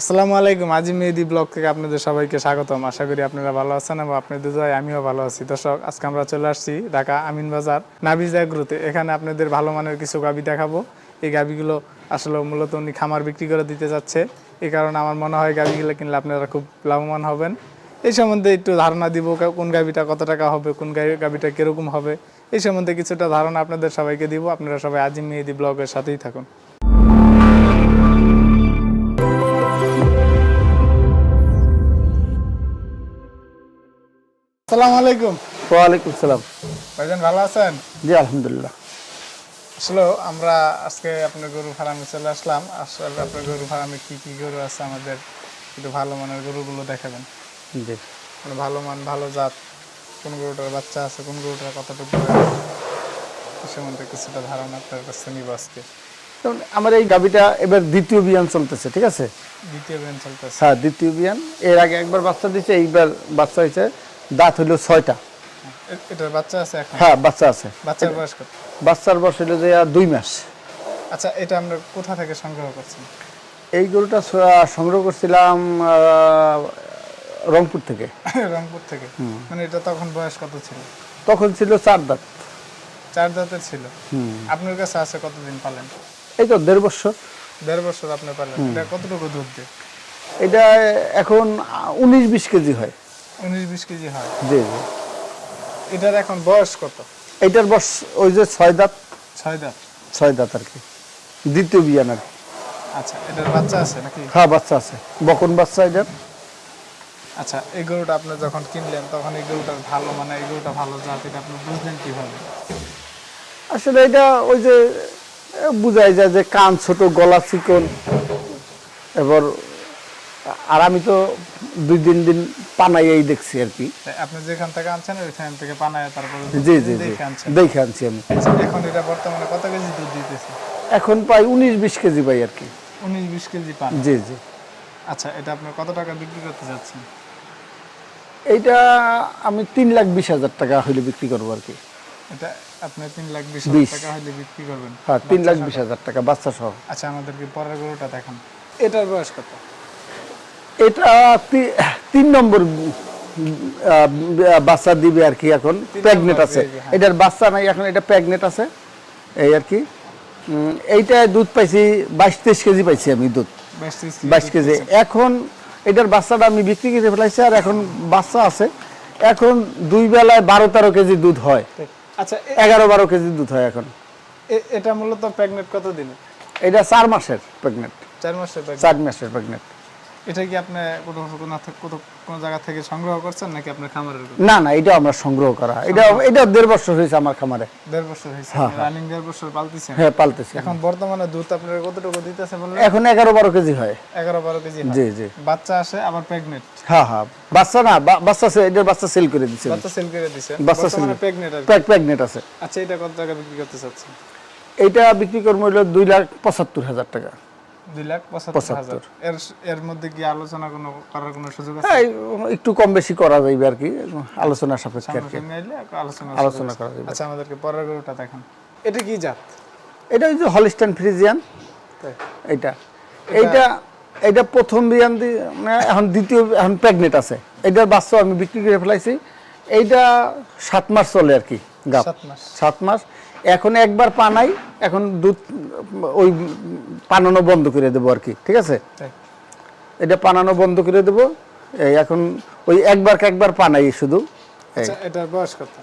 আসসালামু আলাইকুম, আজি মেহেদি ব্লগ থেকে আপনাদের সবাইকে স্বাগতম। আশা করি আপনারা ভালো আছেন এবং আপনাদের দোয়ায় আমিও ভালো আছি। দর্শক, আজকে আমরা চলে আসছি ঢাকা আমিন বাজার নাবিজ এগ্রোতে। এখানে আপনাদের ভালো মানের কিছু গাবি দেখাবো। এই গাবিগুলো আসলে মূলত উনি খামার বিক্রি করে দিতে যাচ্ছে। এই কারণে আমার মনে হয় গাবিগুলো কিনলে আপনারা খুব লাভবান হবেন। এই সম্বন্ধে একটু ধারণা দিব কোন গাবিটা কত টাকা হবে, কোন গাবিটা কীরকম হবে। এই সম্বন্ধে কিছুটা ধারণা আপনাদের সবাইকে দিব। আপনারা সবাই আজিম মেহেদি ব্লগের সাথেই থাকুন। আসসালামু আলাইকুম। ওয়ালাইকুম সালাম। ভাইজান ভালো আছেন? জি আলহামদুলিল্লাহ। আসলে আমরা আজকে আপনার গরু ফার্মে চলে আসলাম। আসলে আপনার গরু ফার্মে কি কি গরু আছে আমাদের একটু ভালো মানের গরুগুলো দেখাবেন। জি। মানে ভালো মান ভালো জাত কোন গরুটার বাচ্চা আছে কোন গরুটার কতটুকু সম্বন্ধে কিছুটা ধারণা আপনার কাছে নিব আজকে। আমার এই গাবিটা এবার দ্বিতীয় বিয়ান চলতেছে ঠিক আছে? দ্বিতীয় বেন চলতেছে। হ্যাঁ দ্বিতীয় বিয়ান। এর আগে একবার বাচ্চা দিচ্ছে এইবার বাচ্চা হয়েছে। দাঁত হইল ছয়টা। এটার বাচ্চা আছে এখন? হ্যাঁ বাচ্চা আছে। বাচ্চার বয়স কত? বাচ্চার বয়স হইল যে দুই মাস। আচ্ছা এটা আমরা কোথা থেকে সংগ্রহ করছেন এই গরুটা সংগ্রহ করছিলাম রংপুর থেকে। রংপুর থেকে? মানে এটা তখন বয়স কত ছিল? তখন ছিল চার দাঁত। চার দাঁতের ছিল? আপনার কাছে আছে কতদিন পালেন? এই তো দেড় বছর। দেড় বছর আপনি পালেন। এটা কতটুকু দুধ দেয়? এটা এখন উনিশ বিশ কেজি হয়। উনিশ বিশ কেজি হয়। জি জি। এটার এখন বয়স কত? এইটার বয়স ওই যে ছয় দাঁত। ছয় দাঁত। ছয় দাঁত আর কি। দ্বিতীয় বিয়ান আর কি। আচ্ছা এটার বাচ্চা আছে নাকি? হ্যাঁ বাচ্চা আছে। বকন বাচ্চা এটার। আচ্ছা এই গরুটা আপনি যখন কিনলেন তখন এই গরুটার ভালো মানে এই গরুটা ভালো জাত এটা আপনি বুঝলেন কীভাবে? আসলে এটা ওই যে বোঝাই যায় যে কান ছোট গলা চিকন। এবার আর আমি তো দুই তিন দিন পানাইয়াই দেখছি আর কি। আপনি যেখান থেকে আনছেন ওইখান থেকে পানায় তারপরে জি জি দেখে আনছি আমি। আচ্ছা, এখন এটা বর্তমানে কত কেজি দুধ দিতেছে? এখন প্রায় উনিশ বিশ কেজি পাই আর কি। উনিশ বিশ কেজি পান। জি জি। আচ্ছা এটা আপনি কত টাকা বিক্রি করতে যাচ্ছেন? এইটা আমি তিন লাখ বিশ হাজার টাকা হইলে বিক্রি করব আর কি। এটা আপনি তিন লাখ বিশ। হাজার টাকা হলে বিক্রি করবেন। হ্যাঁ তিন লাখ বিশ হাজার টাকা বাচ্চা সহ। আচ্ছা আমাদেরকে পরের গরুটা দেখান। এটার বয়স কত? এটা তিন নম্বর বাচ্চা দিবে আর কি এখন প্রেগনেট আছে। হ্যাঁ। এটার বাচ্চা নাই এখন এটা প্রেগনেট আছে। এই আর কি। উম, এইটায় দুধ পাইছি বাইশ তেইশ কেজি পাইছি আমি দুধ। বাইশ কেজি এখন এটার বাচ্চাটা আমি বিক্রি করে ফেলাইছি আর এখন বাচ্চা আছে। এখন দুই বেলায় বারো তেরো কেজি দুধ হয়। আচ্ছা এগারো বারো কেজি দুধ হয় এখন। এটা মূলত প্রেগনেন্ট কত দিনে এটা চার মাসের প্রেগনেট চার মাসের চার মাসের প্রেগনেট এটা কি আপনি কোনো কোনো কোনো কোনো জায়গা থেকে সংগ্রহ করছেন নাকি আপনার খামারের না না এটা আমরা সংগ্রহ করা। এটা এটা দেড় বছর হয়েছে আমার খামারে। দেড় বছর হয়েছে? রানিং দেড় বছর পালতেছেন? হ্যাঁ পালতেছি। এখন বর্তমানে দুধ আপনার কতটুকু দিতেছে বললেন এখন এগারো বারো কেজি হয়। এগারো বারো কেজি জি জি। বাচ্চা আসে আবার প্রেগনেন্ট হ্যাঁ হ্যাঁ। বাচ্চা না বাচ্চা সে- এটার বাচ্চা সেল করে দিচ্ছে বাচ্চা সেল করে দিছে। বাচ্চা প্রেগনেন্ট আর প্রেগনেন্ট আছে। আচ্ছা এটা কত টাকা বিক্রি করতে চাচ্ছেন? এইটা বিক্রি করব হইল দুই লাখ পঁচাত্তর হাজার টাকা। দুই লাখ পঁচাত্তর হাজার। এর এর মধ্যে কি আলোচনা কোনো করার কোনো সুযোগ আছে? এই একটু কম বেশি করা যাইবে আর কি আলোচনা সাপেক্ষে আলোচনা আলোচনা করা যাবে আচ্ছা আমাদেরকে পরের গরুটা দেখান। এটা কি জাত? এটা ওই যে হলিস্টান ফ্রিজিয়ান? এইটা। প্রথম বিয়ান মানে এখন দ্বিতীয় এখন প্রেগনেন্ট আছে। এইটার বাচ্চা আমি বিক্রি করে ফেলাইছি। এইটা সাত মাস চলে আর কি গাপ। সাত মাস। এখন একবার পানাই এখন দুধ ওই পানানো বন্ধ করে দেবো আর কি ঠিক আছে? এটা পানানো বন্ধ করে দেবো এই এখন ওই একবার একবার পানাই শুধু। আচ্ছা এটার বয়স কত?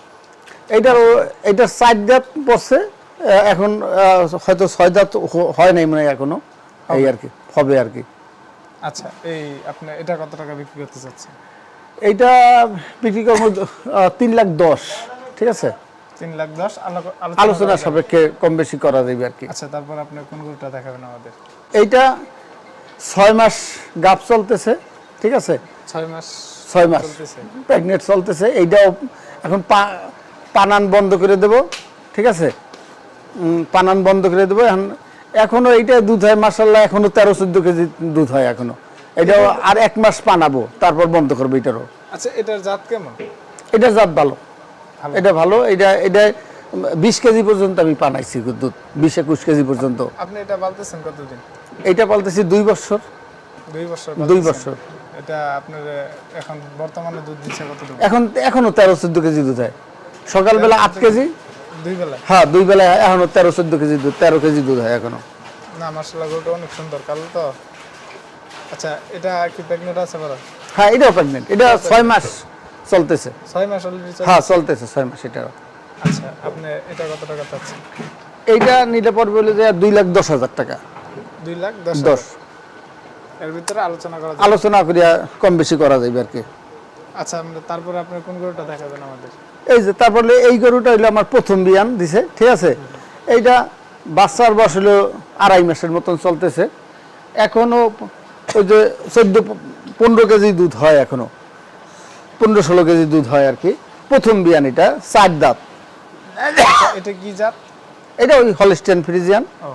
চার দাঁত পড়ছে এখন হয়তো ছয় দাঁত হয় নাই মনে হয় এখনও এই আর কি হবে আর কি। আচ্ছা এই আপনি এটা কত টাকা বিক্রি করতে চাচ্ছেন? এইটা বিক্রি করব তিন লাখ দশ ঠিক আছে? তিন লাখ দশ আলো- আলোচনা সাপেক্ষে কম বেশি করা যাবে আর কি। আচ্ছা তারপর আপনি কোন গরুটা দেখাবেন আমাদের? এইটা ছয় মাস গাপ চলতেছে ঠিক আছে? ছয় মাস ছয় মাস। প্রেগনেন্ট চলতেছে এইটাও এখন পানান বন্ধ করে দেব ঠিক আছে? পানান বন্ধ করে দেবো এখন এখনও এইটা দুধ হয় মাসাল্লাহ এখনও তেরো চোদ্দ কেজি দুধ হয় এখনও। এটাও আর এক মাস পানাবো তারপর বন্ধ করব এটারও আচ্ছা এটার জাত কেমন? এটার জাত ভালো। এটা ভালো এটা এটা বিশ কেজি পর্যন্ত আমি পানাইছি দুধ বিশ একুশ কেজি পর্যন্ত। আপনি এটা বলতেছেন কতদিন? এইটা পালতেছি দুই বছর। দুই বছর দুই বছর। এটা আপনার এখন বর্তমানে দুধ দিচ্ছে কতটুকু? এখন এখনও তেরো চোদ্দ কেজি দুধ হয়। সকালবেলা আট কেজি। দুই বেলায়? হ্যাঁ দুই বেলায় এখনও তেরো চোদ্দ কেজি দুধ তেরো কেজি দুধ হয় এখনও। না মার্শাল্লাহ গরুটা অনেক সুন্দর কালো তো। আচ্ছা এটা কি প্রেগনেন্ট আছে বড় হ্যাঁ এটাও প্রেগনেন্ট এটা ছয় মাস। চলতেছে। ছয় মাস হ্যাঁ চলতেছে ছয় মাস এটা আচ্ছা আপনি এটা কত টাকা চাচ্ছেন? এইটা নিলে পড়বে হলো যে দুই লাখ দশ হাজার টাকা। দুই লাখ দশ দশ। এর ভিতরে আলোচনা করা আলোচনা করিয়া কম বেশি করা যাবে আর কি। আচ্ছা আমরা তারপরে আপনি কোন গরুটা দেখাবেন আমাদের? এই যে তারপরে এই গরুটা হইল আমার প্রথম বিয়ান দিছে ঠিক আছে? এইটা বাচ্চার বয়স হলো আড়াই মাসের মতন চলতেছে। এখনও ওই যে চোদ্দ পনেরো কেজি দুধ হয় এখনও। পনেরো ষোলো কেজি দুধ হয় আর কি। প্রথম বিয়ান এটা চার দাঁত। এটা কি জাত? এটা ওই হলিস্টিয়ান ফ্রিজিয়ান ও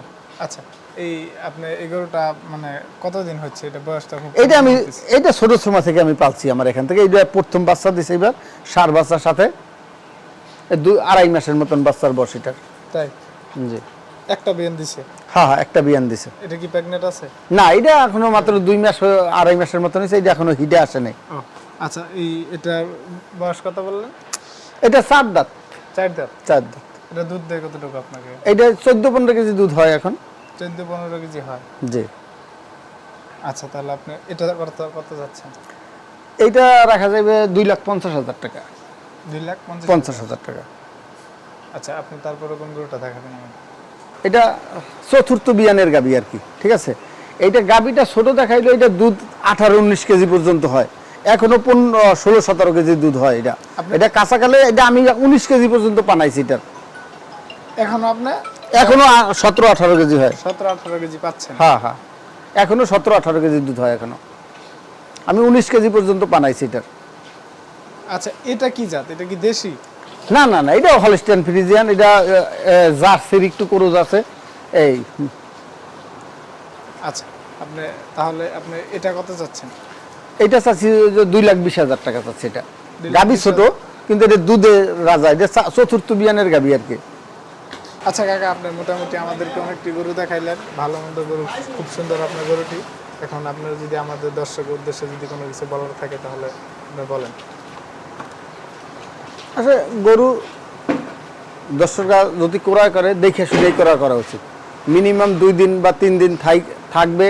আচ্ছা। এই আপনি এই গরুটা মানে কতদিন হচ্ছে? এটা বয়সটা এটা আমি এটা ছোট সময় থেকে আমি পালছি আমার এখান থেকে। এইটা প্রথম বাচ্চা দিছে এবার সার বাচ্চার সাথে। দুই আড়াই মাসের মতন বাচ্চার বয়স এটার। তাই? জি। একটা বিয়ান দিছে? হ্যাঁ হ্যাঁ একটা বিয়ান দিছে। এটা কি প্রেগনেন্ট আছে? না এটা এখনও মাত্র দুই মাস আড়াই মাসের মতন হয়েছে এটা এখনও হিটে আসে নাই। আচ্ছা এই এটা বয়স কত বললেন? এটা চার দাঁত। চার দাঁত? চার দাঁত। এটা দুধ দেয় কতটুকু আপনাকে? এটা চোদ্দ পনেরো কেজি দুধ হয় এখন। চোদ্দ পনেরো কেজি হয়? জি। আচ্ছা তাহলে আপনি এটা কত কত যাচ্ছেন? এইটা রাখা যাবে দুই লাখ পঞ্চাশ হাজার টাকা। দুই লাখ পঞ্চাশ হাজার? টাকা। আচ্ছা আপনি তারপরে কোন গরুটা দেখাবেন এটা চতুর্থ বিয়ানের গাবি আর কি ঠিক আছে? এইটা গাবিটা ছোট দেখাইলো এটা দুধ আঠারো উনিশ কেজি পর্যন্ত হয়। এখনও পনেরো ষোলো সতেরো কেজি দুধ হয় এটা। এটা কাঁচাকালে এটা আমি উনিশ কেজি পর্যন্ত পানাইছি এটার। এখন আপনি এখনও সতেরো আঠারো কেজি হয়। সতেরো আঠারো কেজি পাচ্ছেন। হ্যাঁ হ্যাঁ। এখনও সতেরো আঠারো কেজি দুধ হয় এখনও। আমি উনিশ কেজি পর্যন্ত পানাইছি এটার। আচ্ছা এটা কি জাত? এটা কি দেশি? না না না এটাও হলিস্টিয়ান ফ্রিজিয়ান এটা জার্সির একটু করোজ আছে। এই। আচ্ছা আপনি তাহলে আপনি এটা কত যাচ্ছেন এটা চাচ্ছি দুই লাখ বিশ হাজার টাকা চাচ্ছি এটা। গাবি ছোট কিন্তু এটা দুধে রাজা এটা চতুর্থ বিয়ানের গাবি আর কি। আচ্ছা কাকা আপনি মোটামুটি আমাদেরকে অনেকটি গরু দেখাইলেন। ভালো মন্দ গরু খুব সুন্দর আপনার গরুটি। এখন আপনার যদি আমাদের দর্শকের উদ্দেশ্যে যদি কোনো কিছু বলার থাকে তাহলে আপনি বলেন। আচ্ছা গরু দর্শকরা যদি ক্রয় করে দেখে শুনেই ক্রয় করা উচিত। মিনিমাম দুই দিন বা তিন দিন থাকবে।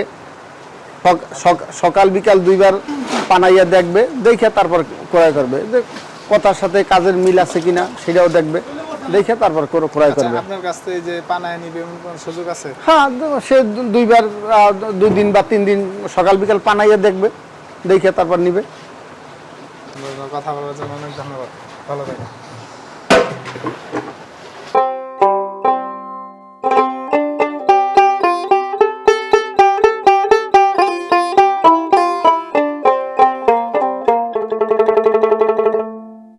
সকাল বিকাল দুইবার পানাইয়া দেখবে দেখে তারপর ক্রয় করবে। যে কথার সাথে কাজের মিল আছে কিনা সেটাও দেখবে দেখে তারপর ক্রয় আচ্ছা করবে। আপনার কাছ থেকে যে পানায় নিবে সুযোগ আছে? হ্যাঁ সে দুইবার দুই দিন বা তিন দিন সকাল বিকাল পানাইয়া দেখবে দেখে তারপর নিবে। কথা বলার জন্য অনেক ধন্যবাদ। ভালো থাকেন